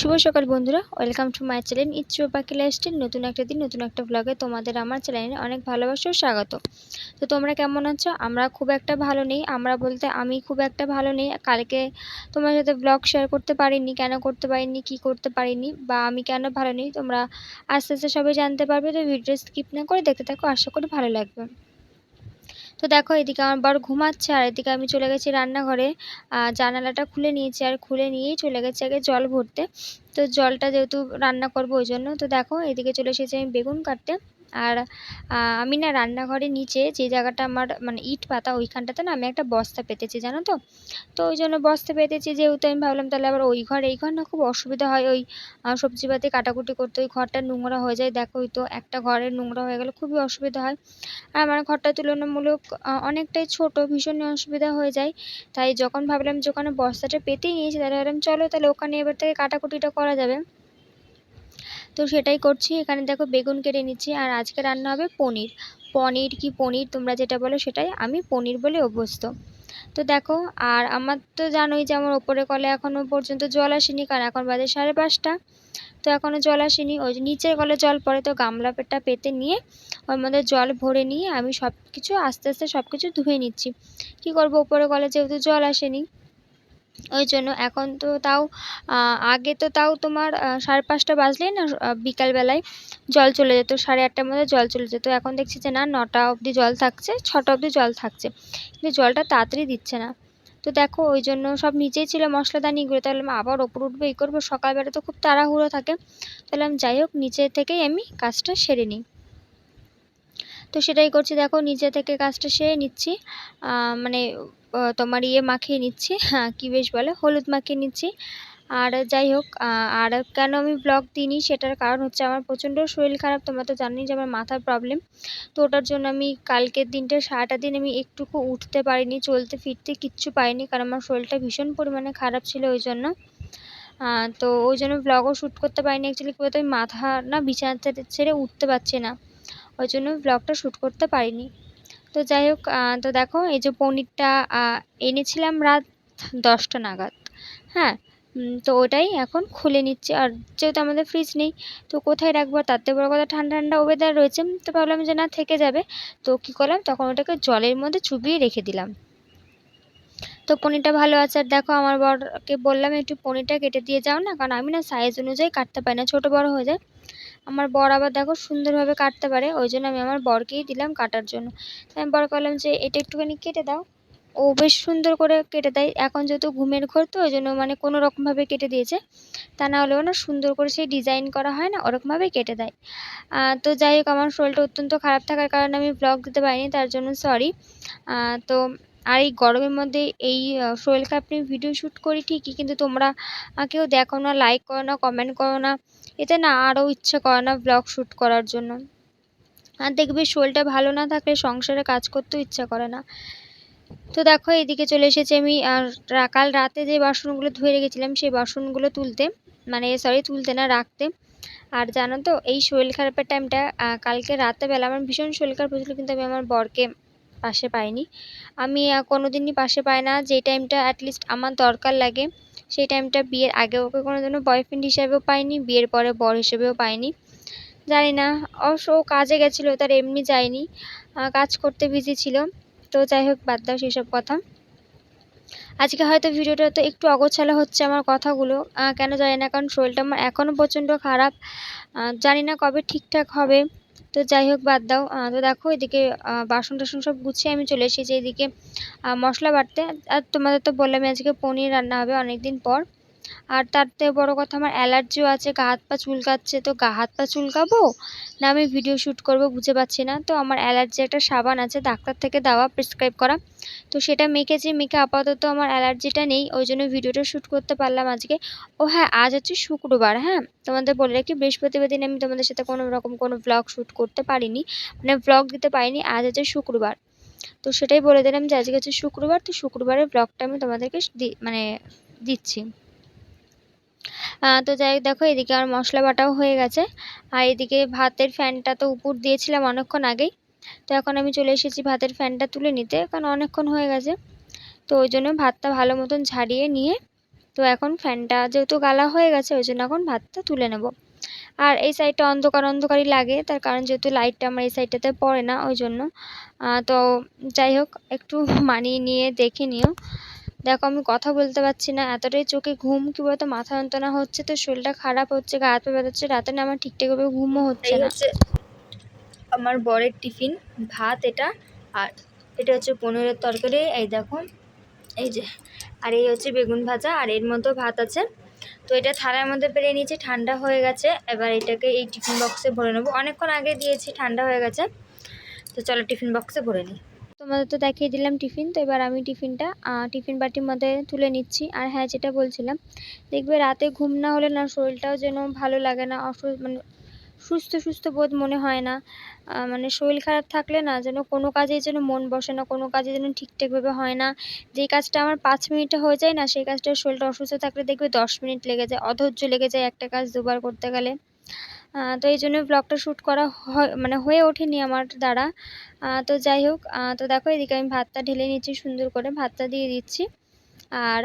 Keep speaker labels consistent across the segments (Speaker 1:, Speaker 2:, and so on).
Speaker 1: শুভ সকাল বন্ধুরা, welcome to my channel ইচ্ছু পাখি লাইফস্টাইল। নতুন একটা দিন, নতুন একটা ব্লগে তোমাদের আমার চ্যানেলে অনেক ভালোবাসা স্বাগত। তো তোমরা কেমন আছো? আমরা খুব একটা ভালো নেই, আমরা বলতে আমি খুব একটা ভালো নেই। কালকে তোমার সাথে ব্লগ শেয়ার করতে পারিনি, কেন করতে পারিনি, কি করতে পারিনি, বা আমি কেন ভালো নেই, তোমরা আস্তে আস্তে সবাই জানতে পারবে। তো ভিডিও স্কিপ না করে দেখতে থাকো, আশা করি ভালো লাগবে। তো দেখো এদিকে আমার বার ঘুমাচ্ছে আর এদিকে আমি চলে গেছি রান্নাঘরে। জানালাটা খুলে নিয়েছি আর খুলে নিয়েই চলে গেছি আগে জল ভরতে। তো জলটা যেহেতু রান্না করব ওই জন্য। তো দেখো এদিকে চলে এসেছি আমি বেগুন কাটতে। আর আমি না রান্নাঘরের নিচে যে জায়গাটা আমার মানে ইট পাতা ওইখানটাতে না আমি একটা বস্তা পেতেছি, জানো তো? তো ওই জন্য বস্তা পেতেছি, যেহেতু আমি ভাবলাম তাহলে আবার ওই ঘর, এই ঘর না খুব অসুবিধা হয় ওই সবজিপাতি কাটাকুটি করতে, ওই ঘরটা নোংরা হয়ে যায়। দেখো তো একটা ঘরের নোংরা হয়ে গেলে খুবই অসুবিধা হয়। আর আমার ঘরটা তুলনামূলক অনেকটাই ছোট, ভীষণই অসুবিধা হয়ে যায়। তাই যখন ভাবলাম যে ওখানে বস্তাটা পেতেই নিয়েছি, তাহলে ভাবলাম চলো তাহলে ওখানে এবার থেকে কাটাকুটিটা করা যাবে। তো সেটাই করছি। এখানে দেখো বেগুন কেটে নিচ্ছি আর আজকে রান্না হবে পনির। পনির কি পনির? তোমরা যেটা বলো সেটাই। আমি পনির বলে অভ্যস্ত। তো দেখো, আর আমার তো জানোই যে আমার ওপরে কলে এখনও পর্যন্ত জল আসেনি, কারণ এখন বাজে সাড়ে পাঁচটা। তো এখনও জল আসেনি। ওই নিচের কলে জল পড়ে, তো গামলা পেটা পেতে নিয়ে ওর মধ্যে জল ভরে নিয়ে আমি সব কিছু আস্তে আস্তে সব কিছু ধুয়ে নিচ্ছি। কী করব? ওপরে কলে যেহেতু জল আসেনি ওই জন্য এখন তো তাও আগে তো তাও তোমার সাড়ে পাঁচটা বাজলেই না বিকালবেলায় জল চলে যেত, সাড়ে আটটার মধ্যে জল চলে যেত। এখন দেখছি যে না, নটা অবধি জল থাকছে, ছটা অবধি জল থাকছে। কিন্তু জলটা তাড়াতাড়ি দিচ্ছে না। তো দেখো, ওই জন্য সব নিচেই ছিল মশলাদানিগুলো। তাহলে আমি আবার ওপর উঠবো, এই করব। সকালবেলা তো খুব তাড়াহুড়ো থাকে। তাহলে আমি যাই হোক নিচে থেকেই আমি কাজটা সেরে নিই। তো সেটাই করছি। দেখো নিচে থেকে কাজটা সেরে নিচ্ছি। মানে তোমার ইয়ে মাখিয়ে নিচ্ছি। হ্যাঁ কী বেশ বলে, হলুদ মাখিয়ে নিচ্ছি। আর যাই হোক আর কেন আমি ব্লগ দিইনি সেটার কারণ হচ্ছে আমার প্রচণ্ড শরীর খারাপ, তোমরা তো জানোই যে আমার মাথার প্রবলেম তো ওটার জন্য আমি কালকের দিনটা, সারাটা দিন আমি একটুকু উঠতে পারিনি, চলতে ফিরতে কিচ্ছু পাইনি কারণ আমার শরীরটা ভীষণ পরিমাণে খারাপ ছিল ওই জন্য। তো ওই জন্য ব্লগও শ্যুট করতে পারিনি অ্যাকচুয়ালি কী বলতো, আমি মাথা না বিছানা ছেড়ে উঠতে পারছি না। ওই জন্য ব্লগটা শ্যুট করতে পারিনি। তো যাই হোক তো দেখো, এই যে পনিরটা এনেছিলাম রাত দশটা নাগাদ হ্যাঁ? তো ওটাই এখন খুলে নিচ্ছে। আর যেহেতু আমাদের ফ্রিজ নেই, তো কোথায় রাখব? থেকে বড়ো কথা, ঠান্ডা ঠান্ডা ওয়েদার রয়েছে তো ভাবলাম যে না, থেকে যাবে। তো কী করলাম? তখন ওটাকে জলের মধ্যে চুবিয়ে রেখে দিলাম। তো পনিরটা ভালো আছে। আর দেখো, আমার বরকে বললাম, একটু পনিরটা কেটে দিয়ে যাও না, কারণ আমি না সাইজ অনুযায়ী কাটতে পারি না, ছোটো বড়ো হয়ে যায়। আমার বর আবার দেখো সুন্দরভাবে কাটতে পারে, ওই জন্য আমি আমার বরকেই দিলাম কাটার জন্য। আমি বর করলাম যে, এটা একটুখানি কেটে দাও। ও বেশ সুন্দর করে কেটে দেয়। এখন যেহেতু ঘুমের ঘর তো, ওই জন্য মানে কোনো রকমভাবে কেটে দিয়েছে। তা না হলেও না সুন্দর করে সেই ডিজাইন করা হয় না, ওরকমভাবে কেটে দেয়। তো যাই হোক, আমার শরীরটা অত্যন্ত খারাপ থাকার কারণে আমি ব্লগ দিতে পারিনি, তার জন্য সরি তো আর এই গরমের মধ্যে এই শরীর খারাপ নিয়ে ভিডিও শ্যুট করি ঠিকই, কিন্তু তোমরা কেউ দেখো না লাইক করো না কমেন্ট করো না, এতে না আরও ইচ্ছে করে না ব্লগ শ্যুট করার জন্য। আর দেখবে শরীরটা ভালো না থাকলে সংসারে কাজ করতেও ইচ্ছা করে না। তো দেখো, এদিকে চলে এসেছি আমি, আর কাল রাতে যে বাসনগুলো ধুয়ে রেখেছিলাম, সেই বাসনগুলো তুলতে মানে সরি তুলতে না, রাখতে। আর জানো তো, এই শরীর খারাপের টাইমটা কালকে রাতেবেলা আমার ভীষণ শরীর খারাপ হয়েছিলো, কিন্তু আমি আমার বরকে পাশে পাইনি। আমি কোনো দিনই পাশে পাই না। যে টাইমটা অ্যাটলিস্ট আমার দরকার লাগে, সেই টাইমটা বিয়ের আগে ওকে কোনো দিনও বয়ফ্রেন্ড হিসাবেও পাইনি, বিয়ের পরে বর হিসেবেও পাইনি। জানি না, অবশ্য ও কাজে গেছিল, তার এমনি যায়নি কাজ করতে বিজি ছিল। তো যাই হোক, বাদ দাও সেসব কথা। আজকে হয়তো ভিডিওটা তো একটু অগোছালো হচ্ছে আমার কথাগুলো কেন জানি না, কারণ শরীরটা আমার এখনও প্রচণ্ড খারাপ। জানি না কবে ঠিকঠাক হবে। তো যাই হোক, বাদ দাও। তো দেখো, এদিকে বাসন টাসন সব গুছিয়ে আমি চলে এসেছি। এদিকে মশলা বাটতে। আর তোমাদের তো বললাম আজকে পনির রান্না হবে অনেক দিন পর। আর তার থেকে বড়ো কথা আমার অ্যালার্জিও আছে, গা হাত পা চুলকাচ্ছে, তো গা হাত পা চুলকাবো? না, আমি ভিডিও শ্যুট করব, বুঝে পাচ্ছি না। তো আমার অ্যালার্জি একটা সাবান আছে, ডাক্তার থেকে দেওয়া, প্রেসক্রাইব করা। তো সেটা মেখেছি, মেখে আপাতত আমার অ্যালার্জিটা নেই, ওই জন্য ভিডিওটা শ্যুট করতে পারলাম আজকে। ও হ্যাঁ আজ হচ্ছে শুক্রবার হ্যাঁ? তোমাদের বলে রাখি, বৃহস্পতিবার দিন আমি তোমাদের সাথে কোনো রকম কোনো ব্লগ শ্যুট করতে পারিনি মানে ব্লগ দিতে পারিনি, আজ হচ্ছে শুক্রবার। তো সেটাই বলে দিলাম যে আজকে হচ্ছে শুক্রবার, তো শুক্রবারের ব্লগটা আমি তোমাদেরকে মানে দিচ্ছি। তো যাই দেখো এদিকে আমার মশলা বাটাও হয়ে গেছে। আর এদিকে ভাতের ফ্যানটা তো উপর দিয়েছিলাম অনেকক্ষণ আগেই। তো এখন আমি চলে এসেছি ভাতের ফ্যানটা তুলে নিতে, কারণ অনেকক্ষণ হয়ে গেছে। তো ওই জন্য ভাতটা ভালো মতন ঝাড়িয়ে নিয়ে, তো এখন ফ্যানটা যেহেতু গালা হয়ে গেছে, ওই জন্য এখন ভাতটা তুলে নেব। আর এই সাইডটা অন্ধকার অন্ধকারই লাগে, তার কারণ যেহেতু লাইটটা আমার এই সাইডটাতে পড়ে না, ওই জন্য। তো যাই হোক, একটু মানিয়ে নিয়ে দেখে নিও। দেখো আমি কথা বলতে পারছি না। এতটাই চোখে ঘুম কি বলতো মাথা যন্ত্রণা হচ্ছে তো শরীরটা খারাপ হচ্ছে গা হাত পা ব্যথাচ্ছে রাতে না আমার ঠিকঠাকভাবে ঘুমও হচ্ছে না। আমার বরের টিফিন ভাত এটা আর এটা হচ্ছে পনিরের তরকারি এই দেখো এই যে আর এই হচ্ছে বেগুন ভাজা আর এর মধ্যেও ভাত আছে। তো এটা থালার মধ্যে পেরে নিয়েছি ঠান্ডা হয়ে গেছে এবার এটাকে এই টিফিন বক্সে ভরে নেব। অনেকক্ষণ আগে দিয়েছি ঠান্ডা হয়ে গেছে। তো চলো টিফিন বক্সে ভরে নিই। তোমাদের তো দেখিয়ে দিলাম টিফিন, তো এবার আমি টিফিনটা টিফিন বাটির মধ্যে তুলে নিচ্ছি। আর হ্যাঁ যেটা বলছিলাম, দেখবে রাতে ঘুম না হলে না শরীরটাও যেন ভালো লাগে না অসু মানে সুস্থ সুস্থ বোধ মনে হয় না। মানে শরীর খারাপ থাকলে না যেন কোনো কাজেই যেন মন বসে না, কোনো কাজে যেন ঠিকঠাকভাবে হয় না। যেই কাজটা আমার পাঁচ মিনিটে হয়ে যায় না, সেই কাজটা শরীরটা অসুস্থ থাকলে দেখবে দশ মিনিট লেগে যায়, অধৈর্য লেগে যায় একটা কাজ দুবার করতে গেলে। তো এই জন্য ব্লগটা শ্যুট করা হয় মানে হয়ে ওঠেনি আমার দ্বারা। তো যাই হোক তো দেখো এদিকে আমি ভাতটা ঢেলে নিচ্ছি, সুন্দর করে ভাতটা দিয়ে দিচ্ছি। আর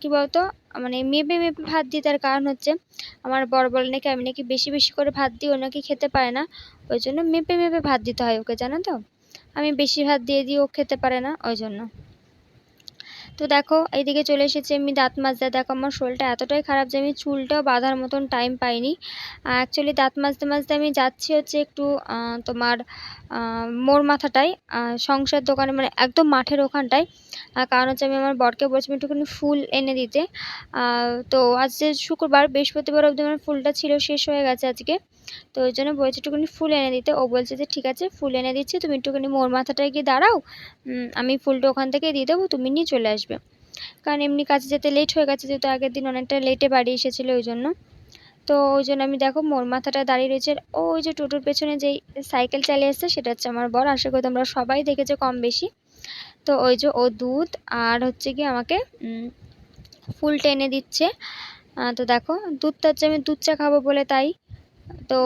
Speaker 1: কি বলতো মানে মেপে মেপে ভাত দিই, তার কারণ হচ্ছে আমার বড় বলে নাকি আমি নাকি বেশি বেশি করে ভাত দিই, ও নাকি খেতে পারে না। ওই জন্য মেপে মেপে ভাত দিতে হয় ওকে, জানো তো? আমি বেশি ভাত দিয়ে দিই, ও খেতে পারে না, ওই জন্য। তো দেখো, এইদিকে চলে এসেছি আমি দাঁত মাজতে। দেখো, আমার শরীরটা এতটাই খারাপ যে আমি চুলটাও বাঁধার মতন টাইম পাইনি। অ্যাকচুয়ালি দাঁত মাজতে মাজতে আমি যাচ্ছি হচ্ছে একটু তোমার মোর মাথাটায় সংসার দোকানে মানে একদম মাঠের ওখানটায়। কারণ হচ্ছে আমি আমার বরকে বলছিলাম একটুখানি ফুল এনে দিতে। তো আজ যে শুক্রবার, বৃহস্পতিবার অবধি আমার ফুলটা ছিল, শেষ হয়ে গেছে আজকে। তো ওই জন্য বলছে একটুখানি ফুল এনে দিতে। ও বলছে যে, ঠিক আছে, ফুল এনে দিচ্ছি, তুমি একটুখানি মোর মাথাটায় গিয়ে দাঁড়াও। আমি ফুলটা ওখান থেকে দিয়ে দেবো, তুমি নিয়ে চলে আসবে। কারণ এমনি কাজে যেতে লেট হয়ে গেছে, যেহেতু আগের দিন অনেকটা লেটে বাড়ি এসেছিল ওই জন্য। তো ওই জন্য আমি দেখো মোর মাথাটা দাঁড়িয়ে রয়েছে। ও ওই যে টোটোর পেছনে যেই সাইকেল চালিয়ে আসছে সেটা হচ্ছে আমার বর। আশা করি তোমরা সবাই দেখেছ কম বেশি। তো ওই যে ও দুধ আর হচ্ছে কি আমাকে ফুল টেনে দিচ্ছে। তো দেখো, দুধটা হচ্ছে আমি দুধ চা খাব বলে তাই। তো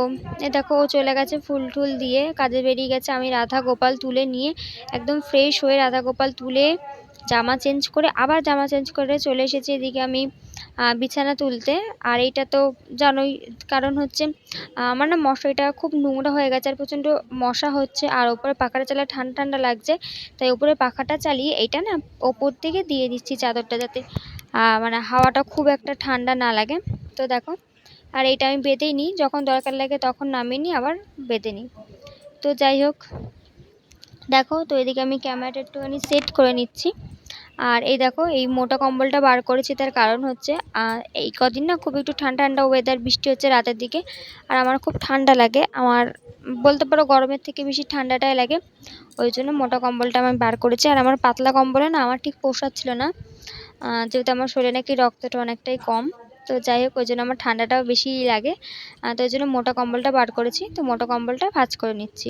Speaker 1: এ দেখো, ও চলে গেছে ফুল টুল দিয়ে, কাজে বেরিয়ে গেছে। আমি রাধা গোপাল তুলে নিয়ে একদম ফ্রেশ হয়ে রাধা গোপাল তুলে জামা চেঞ্জ করে আবার জামা চেঞ্জ করে চলে এসেছি এদিকে আমি বিছানা তুলতে। আর এইটা তো জানোই, কারণ হচ্ছে আমার না মশারিটা খুব নোংরা হয়ে গেছে আর প্রচণ্ড মশা হচ্ছে। আর ওপরে পাখাটা চালায় ঠান্ডা ঠান্ডা লাগছে, তাই ওপরে পাখাটা চালিয়ে এইটা না ওপর থেকে দিয়ে দিচ্ছি চাদরটা যাতে মানে হাওয়াটা খুব একটা ঠান্ডা না লাগে। তো দেখো আর এইটা আমি বেঁধেই নিই, যখন দরকার লাগে তখন নামিয়ে নিই, আবার বেঁধে নিই। তো যাই হোক, দেখো, তো এদিকে আমি ক্যামেরাটা একটুখানি সেট করে নিচ্ছি। আর এই দেখো, এই মোটা কম্বলটা বার করেছি, তার কারণ হচ্ছে এই কদিন না খুব একটু ঠান্ডা ঠান্ডা ওয়েদার বৃষ্টি হচ্ছে রাতের দিকে, আর আমার খুব ঠান্ডা লাগে। আমার, বলতে পারো গরমের থেকে বেশি ঠান্ডাটাই লাগে। ওই জন্য মোটা কম্বলটা আমি বার করেছি। আর আমার পাতলা কম্বলে না, আমার ঠিক পোষাচ্ছিল না। যেহেতু আমার শরীরে নাকি রক্তটা অনেকটাই কম। তো যাই হোক, ওই জন্য আমার ঠান্ডাটাও বেশি লাগে। তো ওই জন্য মোটা কম্বলটা বার করেছি। তো মোটা কম্বলটা ভাজ করে নিচ্ছি।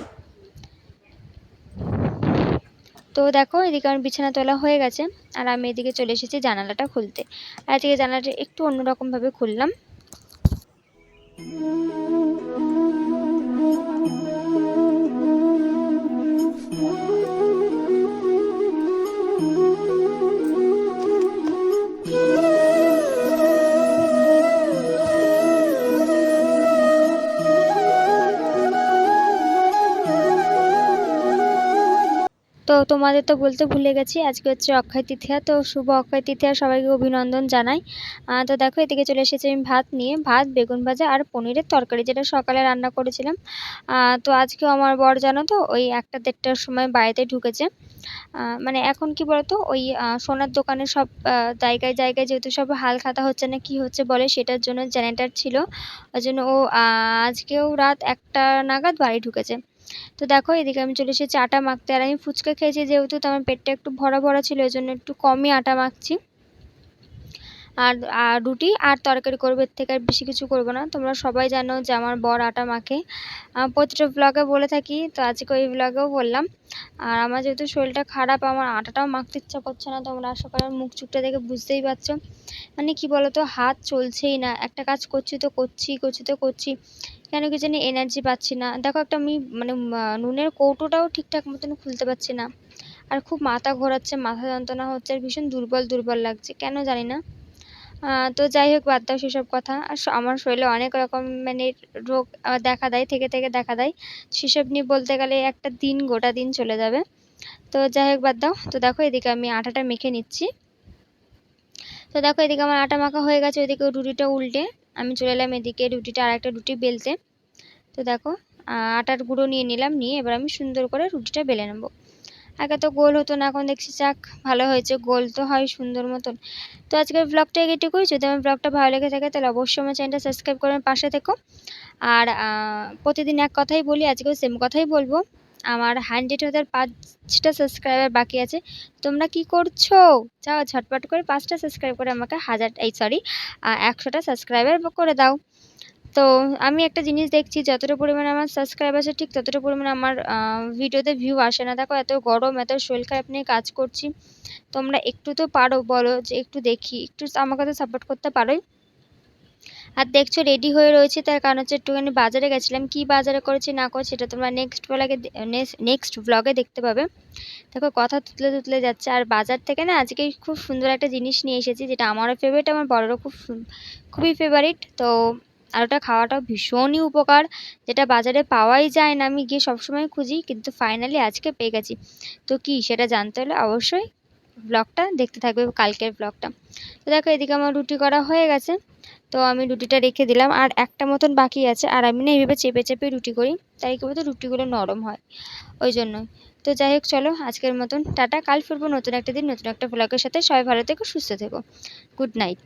Speaker 1: তো দেখো, এদিকে আমার বিছানা তোলা হয়ে গেছে। আর আমি এদিকে চলে এসেছি জানালাটা খুলতে। আর এদিকে জানালাটা একটু অন্যরকমভাবে খুললাম। তোমাদের তো বলতে ভুলে গেছি, আজকে হচ্ছে অক্ষয় তৃতীয়া, তো শুভ অক্ষয় তৃতীয়া সবাইকে অভিনন্দন জানাই। তো দেখো, এদিকে চলে এসেছি আমি ভাত নিয়ে, ভাত, বেগুন ভাজা আর পনিরের তরকারি যেটা সকালে রান্না করেছিলাম। তো আজকেও আমার বর জানো তো, ওই একটা দেড়টার সময় বাড়িতে ঢুকেছে। মানে এখন কি বলতো, ওই সোনার দোকানে সব জায়গায় জায়গায় যেহেতু সব হাল খাতা হচ্ছে না, কি হচ্ছে বলে সেটার জন্য জেনারেটার ছিল। ওই জন্য ও আজকেও রাত একটা নাগাদ বাড়ি ঢুকেছে। তো দেখো, এদিকে আমি চলে এসেছি আটা মাখতে। আর আমি ফুচকা খেয়েছি যেহেতু, তো আমার পেটটা একটু ভরা ভরা ছিল ওই জন্য একটু কমই আটা মাখছি। আর আর রুটি আর তরকারি করব, এর থেকে আর বেশি কিছু করব না। তোমরা সবাই জানো যে আমার বর আটা মাখে। প্রতিটা ব্লগে বলে থাকি, তো আজকে ওই ব্লগেও বললাম। আর আমার যেহেতু শরীরটা খারাপ, আমার আটাটাও মাখতে ইচ্ছা করছে না, তোমরা আশা করি মুখ চুপটা দেখে বুঝতেই পারছ। মানে কি বলতো, হাত চলছেই না। একটা কাজ করছি তো করছি করছি তো করছি। কেন কি জানি এনার্জি পাচ্ছি না। দেখো একটা আমি মানে নুনের কৌটোটাও ঠিকঠাক মতন খুলতে পারছি না। আর খুব মাথা ঘোরাচ্ছে, মাথা যন্ত্রণা হচ্ছে, আর ভীষণ দুর্বল দুর্বল লাগছে, কেন জানি না। তো যাই হোক, বাদ দাও সেসব কথা। আর আমার শরীরে অনেক রকম মানে রোগ দেখা দেয়, থেকে থেকে দেখা দেয়। সেসব নিয়ে বলতে গেলে একটা দিন, গোটা দিন চলে যাবে। তো যাই হোক, বাদ দাও। তো দেখো এদিকে আমি আটাটা মেখে নিচ্ছি। তো দেখো এদিকে আমার আটা মাখা হয়ে গেছে ওইদিকে রুটিটা উল্টে। আমি চলে এলাম এদিকে রুটিটা আর একটা রুটি বেলতে। তো দেখো আটার গুঁড়ো নিয়ে নিলাম, নিয়ে এবার আমি সুন্দর করে রুটিটা বেলে নেব। আগে তো গোল হতো না, এখন দেখছি যাক, ভালো হয়েছে। গোল তো হয় সুন্দর মতন। তো আজকের ব্লগটা এটুকুই যদি আমার ব্লগটা ভালো লেগে থাকে, তাহলে অবশ্যই আমার চ্যানেলটা সাবস্ক্রাইব করে পাশে থেকো। আর প্রতিদিন এক কথাই বলি, আজকেও সেম কথাই বলব। আমার হান্ড্রেড হাজার পাঁচটা সাবস্ক্রাইবার বাকি আছে। তোমরা কি করছ? যাও ঝটপট করে পাঁচটা সাবস্ক্রাইব করে আমাকে হাজার, এই সরি একশোটা সাবস্ক্রাইবার করে দাও। তো আমি একটা জিনিস দেখছি, যতটা পরিমাণে আমার সাবস্ক্রাইব আছে ঠিক ততটা পরিমাণে আমার ভিডিওতে ভিউ আসে না। দেখো এত গরম, এত শরীর খারাপ নিয়ে কাজ করছি। তোমরা একটু তো পারো, বলো যে একটু দেখি, একটু আমাকে তো সাপোর্ট করতে পারোই। আর দেখছ রেডি হয়ে রয়েছে। তার কারণ হচ্ছে একটুখানি বাজারে গেছিলাম। কি বাজারে করেছি, না করেছি, সেটা তোমরা নেক্সট ব্লগে নেক্সট ব্লগে দেখতে পাবে। দেখো, কথা তুতলে তুতলে যাচ্ছে। আর বাজার থেকে না, আজকে খুব সুন্দর একটা জিনিস নিয়ে এসেছি, যেটা আমারও ফেভারিট আমার বড়রও খুব খুবই ফেভারিট তো, আর ওটা খাওয়াটাও ভীষণই উপকার, যেটা বাজারে পাওয়াই যায় না। আমি গিয়ে সবসময় খুঁজি, কিন্তু ফাইনালি আজকে পেয়ে গেছি। তো কি, সেটা জানতে হলে অবশ্যই ব্লগটা দেখতে থাকবে, কালকের ব্লগটা তো দেখো, এদিকে আমার রুটি করা হয়ে গেছে। তো আমি রুটিটা রেখে দিলাম। আর একটা মতন বাকি আছে। আর আমি না এইভাবে চেপে চেপে রুটি করি। তাই কি বলতো? রুটিগুলো নরম হয়। ওই জন্যই। তো যাই হোক, চলো আজকের মতন। টাটা। কাল ফিরবো নতুন একটা দিন, নতুন একটা ব্লগের সাথে। সবাই ভালো থেকো, সুস্থ থেকো। গুড নাইট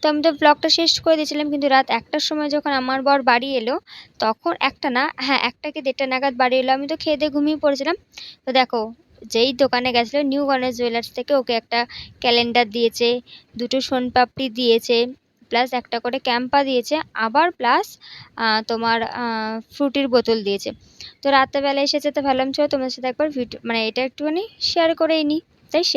Speaker 1: তো আমি তো ব্লগটা শেষ করে দিয়েছিলাম। কিন্তু রাত একটার সময় যখন আমার বর বাড়ি এলো, তখন একটা না হ্যাঁ একটা কি দেড়টা নাগাদ বাড়ি এলো। আমি তো খেয়ে দিয়ে ঘুমিয়ে পড়েছিলাম। তো দেখো যেই দোকানে গেছিল নিউ গণেশ জুয়েলার্স থেকে ওকে একটা ক্যালেন্ডার দিয়েছে, দুটো সোনপাপড়ি দিয়েছে প্লাস একটা করে ক্যাম্পা দিয়েছে, আবার প্লাস তোমার ফ্রুটির বোতল দিয়েছে। তো রাত্রেবেলা এসেছে তো ভাবলাম চলো তোমার সাথে একবার ভিডিও মানে এটা একটুখানি শেয়ার করেই নিই তাই শেয়ার